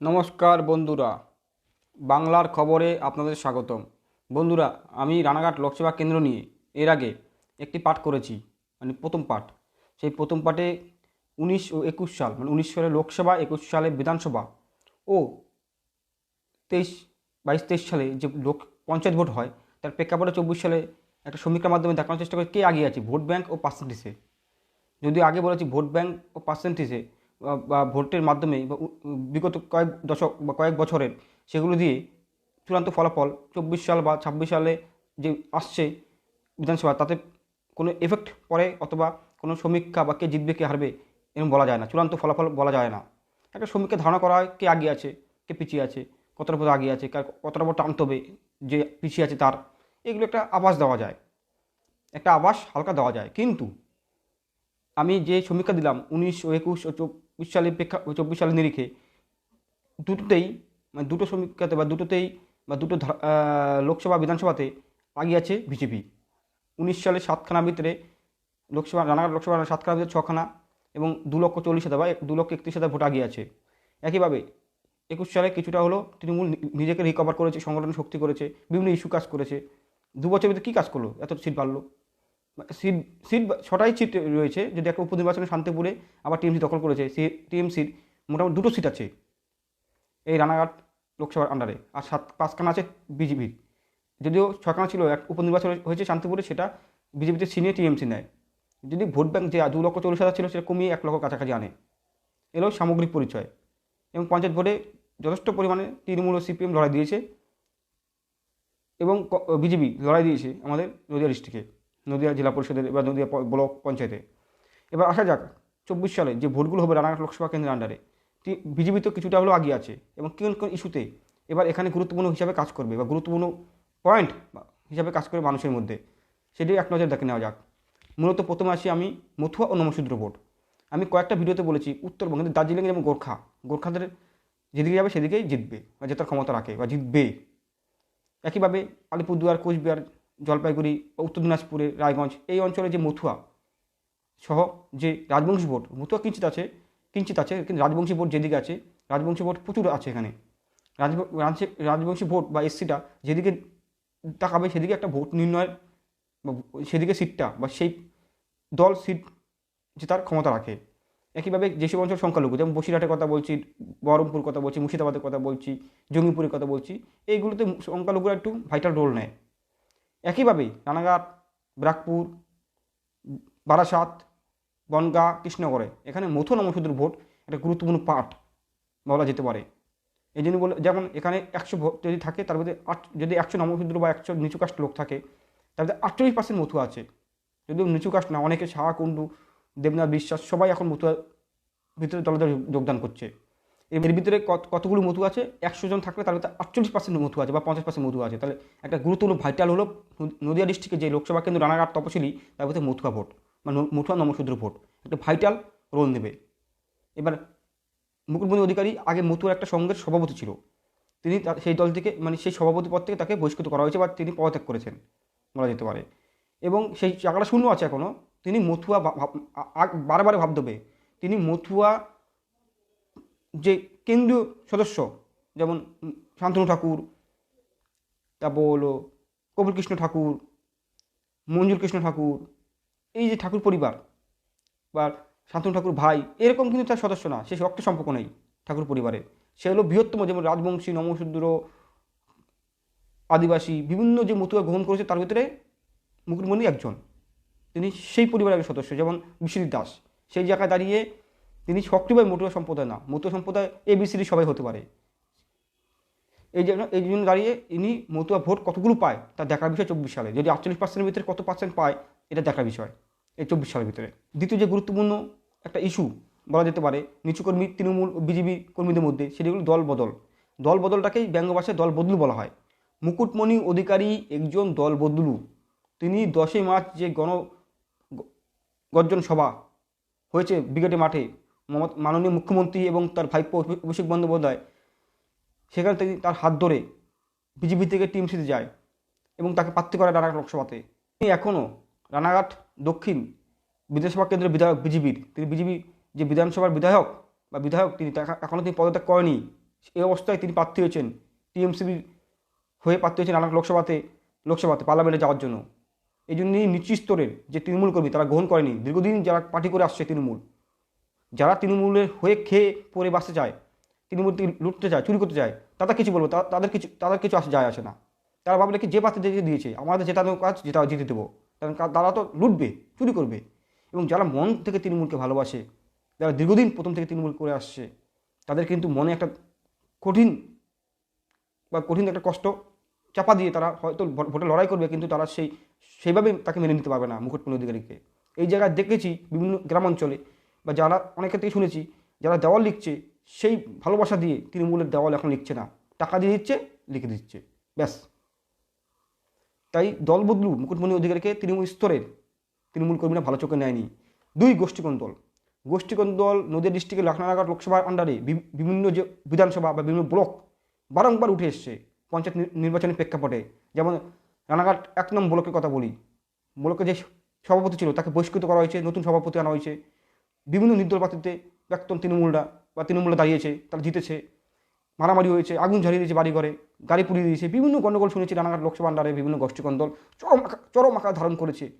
নমস্কার বন্ধুরা। বাংলার খবরে আপনাদের স্বাগতম। বন্ধুরা, আমি রানাঘাট লোকসভা কেন্দ্র নিয়ে এর আগে একটি পাঠ করেছি মানে প্রথম পাঠ। সেই প্রথম পাঠে উনিশ ও একুশ সাল মানে উনিশ সালে লোকসভা, একুশ সালে বিধানসভা ও তেইশ, বাইশ, তেইশ সালে যে লোক, পঞ্চায়েত ভোট হয়, তার প্রেক্ষাপটে চব্বিশ সালে একটা সমীক্ষার মাধ্যমে দেখানোর চেষ্টা করে কে এগিয়ে আছে, ভোট ব্যাংক ও পার্সেন্টেজে। যদিও আগে বলেছি ভোট ব্যাংক ও পার্সেন্টেজে বা- ভোটের মাধ্যমে বিগত কয়েক দশক বা কয়েক বছরের সেগুলো দিয়ে চূড়ান্ত ফলাফল চব্বিশ সাল বা ছাব্বিশ সালে যে আসছে বিধানসভা, তাতে কোনো এফেক্ট পড়ে অথবা কোনো সমীক্ষা বা কে জিতবে, কে হারবে এরকম বলা যায় না। চূড়ান্ত ফলাফল বলা যায় না। একটা সমীক্ষা ধারণা করা হয় কে আগে আছে, কে পিছিয়ে আছে, কতটা পথ আগিয়ে আছে, কার কতটা পথ টানতে হবে, যে পিছিয়ে আছে তার, এগুলো একটা আভাস দেওয়া যায়। একটা আভাস হালকা দেওয়া যায়। কিন্তু আমি যে সমীক্ষা দিলাম উনিশশো একুশ ও একুশ ও চব্বিশ সালের প্রেক্ষা, চব্বিশ সালের নিরিখে দুটোতেই মানে দুটো সমীক্ষাতে বা দুটোতেই বা দুটো লোকসভা বিধানসভাতে আগিয়ে আছে বিজেপি। উনিশ সালে সাতখানা ভিতরে লোকসভা, রানাঘাট লোকসভা সাতখানা ভিতরে ছখানা এবং দু লক্ষ চল্লিশ হাজার বা দু লক্ষ একত্রিশ হাজার ভোট আগিয়ে আছে একইভাবে একুশ সালে কিছুটা হলো তৃণমূল নিজেকে রিকভার করেছে, সংগঠন শক্তি করেছে, বিভিন্ন ইস্যু কাজ করেছে। দু বছর ভিতরে কী কাজ করল? এত সিট বাড়লো। সিট সিট ছটাই সিট রয়েছে, যদি একটা উপনির্বাচনে শান্তিপুরে আবার টিএমসি দখল করেছে, সে, টিএমসির মোটামুটি দুটো সিট আছে এই রানাঘাট লোকসভার আন্ডারে আর সাত, পাঁচখানা আছে বিজেপির যদিও ছখানা ছিল, এক উপনির্বাচন হয়েছে শান্তিপুরে, সেটা বিজেপিতে সিনিয়র টিএমসি নেয়। যদি ভোট ব্যাংক যে দু লক্ষ চল্লিশ হাজার ছিল, সেটা কমিয়ে এক লক্ষ কাছাকাছি আনে। এলো সামগ্রিক পরিচয়। এবং পঞ্চায়েত ভোটে যথেষ্ট পরিমাণে তৃণমূল ও সিপিএম লড়াই দিয়েছে এবং বিজেপি লড়াই দিয়েছে আমাদের নদিয়া ডিস্ট্রিক্টে নদিয়া জেলা পরিষদের বা নদিয়া ব্লক পঞ্চায়েতে। এবার আসা যাক, চব্বিশ সালে যে ভোটগুলো হবে রানাঘাট লোকসভা কেন্দ্রের আন্ডারে বিজেপি তো কিছুটা হলেও আগিয়ে আছে এবং কোন কোন ইস্যুতে এবার এখানে গুরুত্বপূর্ণ হিসাবে কাজ করবে বা গুরুত্বপূর্ণ পয়েন্ট হিসাবে কাজ করবে মানুষের মধ্যে সেটাই এক নজর দেখে নেওয়া যাক। মূলত প্রথমে আসি আমি মথুয়া ও নমশূদ্র ভোট। আমি কয়েকটা ভিডিওতে বলেছি উত্তরবঙ্গে দার্জিলিংয়ে যেমন গোর্খা, গোর্খাদের যেদিকে যাবে সেদিকেই জিতবে বা জেতার ক্ষমতা রাখে বা জিতবে একইভাবে আলিপুরদুয়ার, কোচবিহার জলপাইগুড়ি উত্তর দিনাজপুরে, রায়গঞ্জ, এই অঞ্চলে যে মথুয়া সহ যে রাজবংশী ভোট মথুয়া কিঞ্চিত আছে কিঞ্চিত আছে, কিন্তু রাজবংশী ভোট যেদিকে আছে, রাজবংশী ভোট প্রচুর আছে এখানে। রাজ রাজ- রাজবংশী ভোট বা এসসিটা যেদিকে তাকাবে সেদিকে একটা ভোট নির্ণয়ের সেদিকে সিটটা বা সেই দল সিট জেতার ক্ষমতা রাখে। একইভাবে যেসব অঞ্চল সংখ্যালঘু, যেমন বসিরহাটের কথা বলছি বহরমপুর কথা বলছি, মুর্শিদাবাদের কথা বলছি, জঙ্গিপুরের কথা বলছি, এইগুলোতে সংখ্যালঘুরা একটু ভাইটাল রোল নেয়। একইভাবে রানাঘাট, ব্রাকপুর, বারাসাত, বনগা, কৃষ্ণনগরে। এখানে মথু নমশূদ্র ভোট একটা গুরুত্বপূর্ণ পার্ট বলা যেতে পারে। এই জন্য বলে যেমন এখানে একশো ভোট যদি থাকে, তার মধ্যে আট যদি একশো নমশূদ্র বা একশো নিচু কাস্ট লোক থাকে, তার মধ্যে আটচল্লিশ পার্সেন্ট মথু আছে। যদিও নিচু কাস্ট না, অনেকে সাহা কুণ্ডু দেবনাথ বিশ্বাস সবাই এখন মতুয়ার ভিতরে দলে যোগদান করছে। এর ভিতরে কত, কতগুলো মধু আছে? একশো জন থাকলে তার ভিতরে আটচল্লিশ পার্সেন্ট মধু আছে বা পঞ্চাশ পার্সেন্ট মধু আছে। তাহলে একটা গুরুত্বপূর্ণ ভাইটাল হলো নদিয়া ডিস্ট্রিক্টে যে লোকসভা কেন্দ্র রানাঘাট তপশিলি, তার ভিতরে মথুয়া ভোট বা মথুয়া নমশূদ্র ভোট। একটা ভাইটাল রোল নেবে। এবার মুকুটমণি অধিকারী আগে মথুয়ার একটা সংঘের সভাপতি ছিল। তিনি সেই দল থেকে মানে সেই সভাপতি পদ থেকে তাকে বহিষ্কৃত করা হয়েছে বা তিনি পদত্যাগ করেছেন, বলা যেতে পারে। এবং সেই চাকাটা শূন্য আছে এখনও তিনি মথুয়া ভা- ভাব- হবে। তিনি মথুয়া যে কেন্দ্রীয় সদস্য, যেমন শান্তনু ঠাকুর, তারপর হলো কপিল কৃষ্ণ ঠাকুর মঞ্জুর কৃষ্ণ ঠাকুর, এই যে ঠাকুর পরিবার বা শান্তনু ঠাকুর ভাই, এরকম কিন্তু তার সদস্য না, সে রক্ত সম্পর্ক নেই ঠাকুর পরিবারে। সে হলো বৃহত্তম যেমন রাজবংশী, নমশূদ্র, আদিবাসী, বিভিন্ন যে মতুয়া গ্রহণ করেছে তার ভিতরে মুকুটমণি একজন। তিনি সেই পরিবারের সদস্য, যেমন বিশ্বজিৎ দাস। সেই জায়গায় দাঁড়িয়ে তিনি সক্রিয়ভাবে মতুয়া সম্প্রদায় না। মতুয়া সম্প্রদায় এ বিসিডি সবাই হতে পারে। এই জন্য এই জন্য দাঁড়িয়ে ইনি মতুয়া ভোট কতগুলো পায় তা দেখার বিষয় চব্বিশ সালে। যদি আটচল্লিশ পার্সেন্টের ভিতরে কত পার্সেন্ট পায়, এটা দেখার বিষয় এই চব্বিশ সালের ভিতরে। দ্বিতীয় যে গুরুত্বপূর্ণ একটা ইস্যু বলা যেতে পারে, নিচু কর্মী, তৃণমূল, বিজেপি কর্মীদের মধ্যে, সেটি হলো দল বদল। দল বদলটাকেই ব্যঙ্গ ভাষায় দল বদলু বলা হয়। মুকুটমণি অধিকারী একজন দল বদলু। তিনি দশই মার্চ যে গণ গর্জন সভা হয়েছে ব্রিগেডে মাঠে মাননীয় মুখ্যমন্ত্রী এবং তার ভাইপো অভিষেক বন্দ্যোপাধ্যায়, সেখান থেকে তার হাত ধরে বিজেপি থেকে টিএমসিতে যায় এবং তাকে প্রার্থী করে রানাঘাট লোকসভাতে। তিনি এখনও রানাঘাট দক্ষিণ বিধানসভা কেন্দ্রের বিধায়ক বিজেপির। তিনি বিজেপি যে বিধানসভার বিধায়ক বা বিধায়ক, তিনি এখনও তিনি পদত্যাগ করেনি। এই অবস্থায় তিনি প্রার্থী হয়েছেন টিএমসিবির হয়ে প্রার্থী হয়েছেন রানাঘাট লোকসভাতে লোকসভাতে পার্লামেন্টে যাওয়ার জন্য। এই জন্যই নিচু স্তরের যে তৃণমূল কর্মী, তারা গ্রহণ করেনি। দীর্ঘদিন যারা পার্টি করে আসছে তৃণমূল যারা তৃণমূলের হয়ে খেয়ে পরে বাঁচতে চায়, তৃণমূল লুটতে চায়, চুরি করতে চায়, তাদের কিছু বলব তাদের কিছু তাদের কিছু আসে যায় আসে না। তারা ভাবলে কি যে প্রার্থী দিয়েছে দিয়েছে, আমাদের জেতানো কাজ, যেটা জিতে দেবো। কারণ তারা তো লুটবে, চুরি করবে। এবং যারা মন থেকে তৃণমূলকে ভালোবাসে, যারা দীর্ঘদিন প্রথম থেকে তৃণমূল করে আসছে, তাদের কিন্তু মনে একটা কঠিন বা কঠিন একটা কষ্ট চাপা দিয়ে তারা হয়তো ভোটে লড়াই করবে, কিন্তু তারা সেই, সেইভাবে তাকে মেনে নিতে পারবে না মুকুটমণি অধিকারীকে। এই জায়গায় দেখেছি বিভিন্ন গ্রামাঞ্চলে বা যারা অনেক ক্ষেত্রেই শুনেছি, যারা দেওয়াল লিখছে, সেই ভালোবাসা দিয়ে তৃণমূলের দেওয়াল এখন লিখছে না। টাকা দিয়ে দিচ্ছে, লিখে দিচ্ছে। ব্যাস। তাই দল বদলু, মুকুটমণি অধিকারীকে তৃণমূল স্তরের তৃণমূল কর্মীরা ভালো চোখে নেয়নি। দুই গোষ্ঠীকোণ দল। গোষ্ঠীকোণ দল নদীয়া ডিস্ট্রিক্টের লক্ষ্মণাঘাট লোকসভার আন্ডারে বিভিন্ন যে বিধানসভা বা বিভিন্ন ব্লক বারংবার উঠে এসছে পঞ্চায়েত নির্বাচনের প্রেক্ষাপটে। যেমন রানাঘাট এক নম্বর ব্লকের কথা বলি। ব্লকে যে সভাপতি ছিল, তাকে বহিষ্কৃত করা হয়েছে, নতুন সভাপতি আনা হয়েছে। বিভিন্ন নির্দল প্রার্থীতে প্রাক্তন তৃণমূলরা বা তৃণমূলরা দাঁড়িয়েছে, তারা জিতেছে, মারামারি হয়েছে, আগুন ঝরিয়ে দিয়েছে বাড়ি ঘরে গাড়ি পুড়িয়ে দিয়েছে, বিভিন্ন গণ্ডগোল শুনেছি রানাঘাট লোকসভা আন্ডারে বিভিন্ন গোষ্ঠীকোণ দল চরম চরম আকার ধারণ করেছে।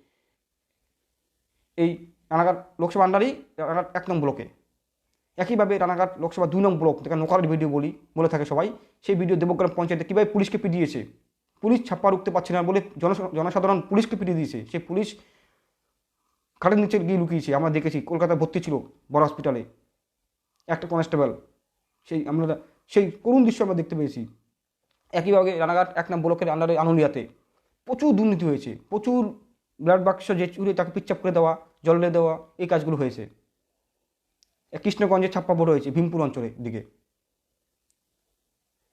এই রানাঘাট লোকসভা আন্ডারেই রানাঘাট এক নং ব্লকে। একইভাবে রানাঘাট লোকসভা দুই নং ব্লক, যেখানে নোকার ভিডিও বলি, বলে থাকে সবাই, সেই ভিডিও দেবগ্রাম পঞ্চায়েতে কীভাবে পুলিশকে পিটিয়েছে? পুলিশ ছাপ্পা রুখতে পারছে না বলে জনস- জনসাধারণ পুলিশকে পিটিয়ে দিয়েছে। সেই পুলিশ খাটের নিচে গিয়ে লুকিয়েছে, আমরা দেখেছি কলকাতায় ভর্তি ছিল বড় হসপিটালে একটা কনস্টেবল সেই আমরা সেই করুণ দৃশ্য আমরা দেখতে পেয়েছি। একইভাবে রানাঘাট, এক নাম ব্লকের আন্ডারে আনুলিয়াতে প্রচুর দুর্নীতি হয়েছে, প্রচুর ব্লাড বাক্স যে চুরি তাকে পিচ্চাপ করে দেওয়া, জলে দেওয়া, এই কাজগুলো হয়েছে। কৃষ্ণগঞ্জে ছাপ্পা বড় হয়েছে, ভীমপুর অঞ্চলের দিকে।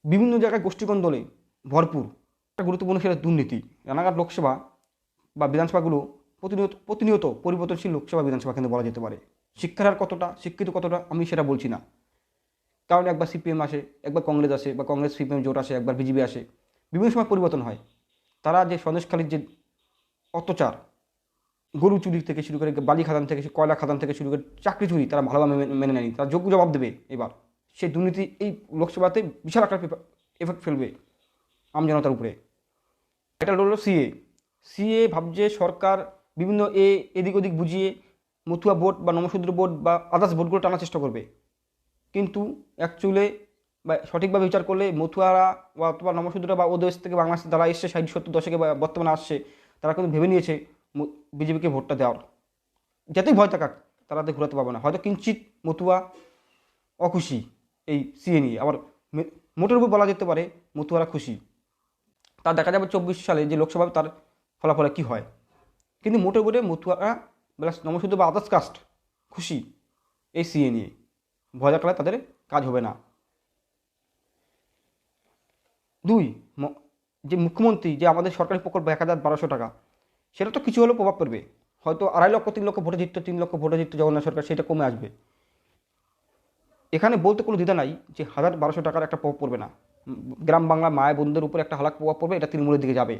বিভিন্ন জায়গায় গোষ্ঠীকোণ দলে ভরপুর। একটা গুরুত্বপূর্ণ সেটা দুর্নীতি। রানাঘাট লোকসভা বা বিধানসভাগুলো প্রতিনিয়ত প্রতিনিয়ত পরিবর্তনশীল লোকসভা বিধানসভা কেন্দ্র বলা যেতে পারে। শিক্ষার হার কতটা, শিক্ষিত কতটা, আমি সেটা বলছি না। কারণ একবার সিপিএম আসে, একবার কংগ্রেস আসে, বা কংগ্রেস সিপিএম জোট আসে, একবার বিজেপি আসে, বিভিন্ন সময় পরিবর্তন হয়। তারা যে সন্দেশখালীর যে অত্যাচার, গরু চুরি থেকে শুরু করে বালি খাদান থেকে কয়লা খাদান থেকে শুরু করে চাকরি চুরি, তারা ভালোভাবে মেনে- নেয়নি। তারা যোগ্য জবাব দেবে এবার। সেই দুর্নীতি এই লোকসভাতে বিশাল আকার এফেক্ট ফেলবে আমজনতার উপরে। এটা হলো সিএ। সিএ ভাবছে সরকার বিভিন্ন এ, এদিক ওদিক বুঝিয়ে মথুয়া বোর্ড বা নমশূদ্র বোর্ড বা আদার্স বোর্ডগুলো টানার চেষ্টা করবে। কিন্তু অ্যাকচুয়ালে বা সঠিকভাবে বিচার করলে মথুয়ারা বা অথবা নমশূদ্ররা বা ও দেশ থেকে বাংলাদেশে যারা এসছে, ষাট, সত্তর দশকে বর্তমানে আসছে, তারা কিন্তু ভেবে নিয়েছে বিজেপিকে ভোটটা দেওয়ার। যাতেই ভয় থাকাক, তারা ঘুরাতে পারবে না। হয়তো কিঞ্চিত মতুয়া অখুশি এই সিএ নিয়ে। আবার মোটের উপর বলা যেতে পারে মতুয়ারা খুশি। তা দেখা যাবে চব্বিশ সালে যে লোকসভা, তার ফলাফলে কী হয়? কিন্তু মোটে উপরে মতুয়ারা প্লাস নমশুদ্ধ বা আদার্স কাস্ট খুশি, এই সিএ নিয়ে। ভয় দেখালে তাদের কাজ হবে না। দুই যে মুখ্যমন্ত্রী, যে আমাদের সরকারি প্রকল্প এক হাজার বারোশো টাকা, সেটা তো কিছু হলেও প্রভাব পড়বে। হয়তো আড়াই লক্ষ, তিন লক্ষ ভোটে জিততো, তিন লক্ষ ভোটে জিততো জগন্নাথ সরকার, সেটা কমে আসবে। এখানে বলতে কোনো দ্বিধা নাই যে হাজার বারোশো টাকার একটা প্রভাব পড়বে না। গ্রাম বাংলা মায়ের বোনদের উপর একটা হালাক প্রভাব পড়বে, এটা তৃণমূলের দিকে যাবে।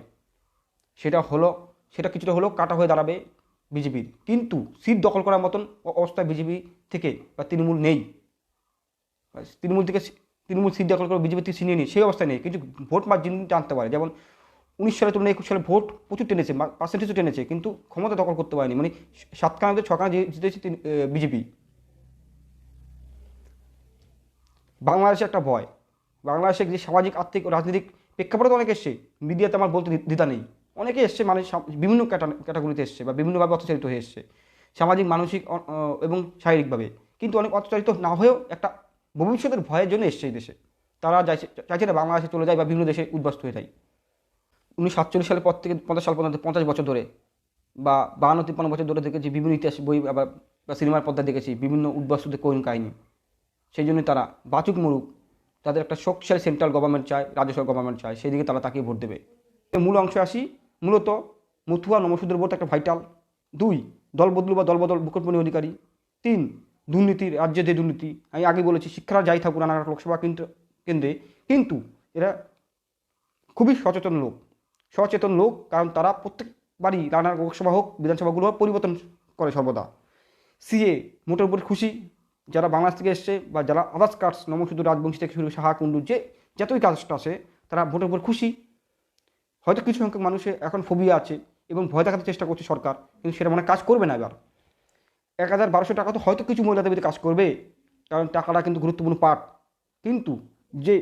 সেটা হলো সেটা কিছুটা হলেও কাটা হয়ে দাঁড়াবে বিজেপির। কিন্তু সিট দখল করার মতন অ- অবস্থায় বিজেপি থেকে বা তৃণমূল নেই। তৃণমূল থেকে তৃণমূল সিট দখল করে বিজেপি থেকে ছিনিয়ে নিই, সেই অবস্থায় নেই। কিন্তু ভোট মার্জিন টানতে পারে। যেমন উনিশ সালে তুলনায় একুশ সালে ভোট প্রচুর টেনেছে পার্সেন্টেজও টেনেছে, কিন্তু ক্ষমতা দখল করতে পারেনি। মানে সাতখানাতে ছখানা জিতেছে বিজেপি। বাংলাদেশে একটা ভয়। বাংলাদেশে যে সামাজিক, আর্থিক ও রাজনৈতিক প্রেক্ষাপটে তো অনেক এসছে। মিডিয়াতে আমার বলতে দ্বি- দ্বিধা নেই। অনেকে এসছে মানে বিভিন্ন ক্যাটা- ক্যাটাগরিতে এসছে বা বিভিন্নভাবে অত্যাচারিত হয়ে এসছে, সামাজিক, মানসিক এবং শারীরিকভাবে। কিন্তু অনেক অত্যাচারিত না হয়েও একটা ভবিষ্যতের ভয়ের জন্য এসছে এই দেশে। তারা চাইছে চাইছে না বাংলাদেশে চলে যায় বা বিভিন্ন দেশে উদ্বাস্ত হয়ে যায়। উনিশশো সাতচল্লিশ সালের পর থেকে পঞ্চাশ সাল পর্যন্ত পঞ্চাশ বছর ধরে বা বাহান্ন, তিপ্পান্ন বছর ধরে দেখেছি বিভিন্ন ইতিহাস বই বা বা সিনেমার পর্দা দেখেছি, বিভিন্ন উদ্বাস্তুদের করুণ কাহিনী। সেই জন্য তারা বাচুক মরুক, তাদের একটা শক্তিশালী সেন্ট্রাল গভর্নমেন্ট চায়, রাজ্য গভর্নমেন্ট চায়, সেই দিকে তারা তাকে ভোট দেবে। মূল অংশে আসি মূলত মথুয়া নমসূদ্র একটা ভাইটাল দুই, দল বদলু বা দলবদল মুকুটমণি অধিকারী। তিন দুর্নীতির রাজ্যে যে দুর্নীতি, আমি আগে বলেছি শিক্ষারা যাই থাকুক রানাঘাট লোকসভা কেন্দ্র, কেন্দ্রে, কিন্তু এরা খুবই সচেতন লোক। সচেতন লোক, কারণ তারা প্রত্যেকবারই রানার লোকসভা হোক, বিধানসভাগুলো হোক, পরিবর্তন করে সর্বদা। সিএ, মোটের উপর খুশি, যারা বাংলাদেশ থেকে এসছে বা যারা আদার্স কাস্ট নমশুদ্ধ রাজবংশী থেকে শুরু সাহা, কুণ্ডু, যে যতই কাজটা আছে তারা ভোটের উপর খুশি। হয়তো কিছু সংখ্যক মানুষের এখন ফোবিয়া আছে এবং ভয় দেখাতে চেষ্টা করছে সরকার, কিন্তু সেটা মানে কাজ করবে না এবার। এক হাজার বারোশো টাকা তো হয়তো কিছু মহিলাদের বিরুদ্ধে কাজ করবে, কারণ টাকাটা কিন্তু গুরুত্বপূর্ণ পার্ট কিন্তু যে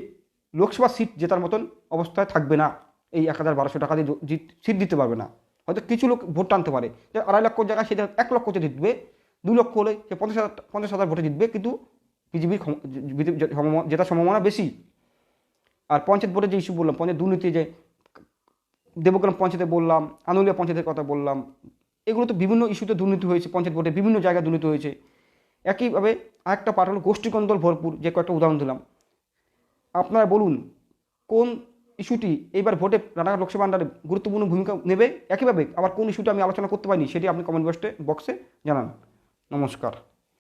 লোকসভা সিট জেতার মতন অবস্থায় থাকবে না, এই এক হাজার বারোশো টাকা দিয়ে সিট দিতে পারবে না। হয়তো কিছু লোক ভোট টানতে পারে। যে আড়াই লক্ষ জায়গায় সেটা এক লক্ষতে জিতবে। দু লক্ষ হলে সে পঞ্চাশ হাজার পঞ্চাশ হাজার ভোটে জিতবে, কিন্তু বিজেপির জেতার সম্ভাবনা বেশি। আর পঞ্চায়েত ভোটে যে ইস্যু বললাম, পঞ্চায়েত দুর্নীতি যে দেবগ্রাম পঞ্চায়েতে বললাম, আনুলিয়া পঞ্চায়েতের কথা বললাম, এগুলো তো বিভিন্ন ইস্যুতে দুর্নীতি হয়েছে, পঞ্চায়েত ভোটে বিভিন্ন জায়গায় দুর্নীতি হয়েছে। একইভাবে আরেকটা পার্ট হলো গোষ্ঠীকন্দল ভরপুর, যে কয়েকটা উদাহরণ দিলাম। আপনারা বলুন, কোন ইস্যুটি এইবার ভোটে রানাঘাট লোকসভা আন্ডারে গুরুত্বপূর্ণ ভূমিকা নেবে? একইভাবে আবার কোন ইস্যুটি আমি আলোচনা করতে পারিনি, সেটি আপনি কমেন্ট বক্সে জানান। নমস্কার।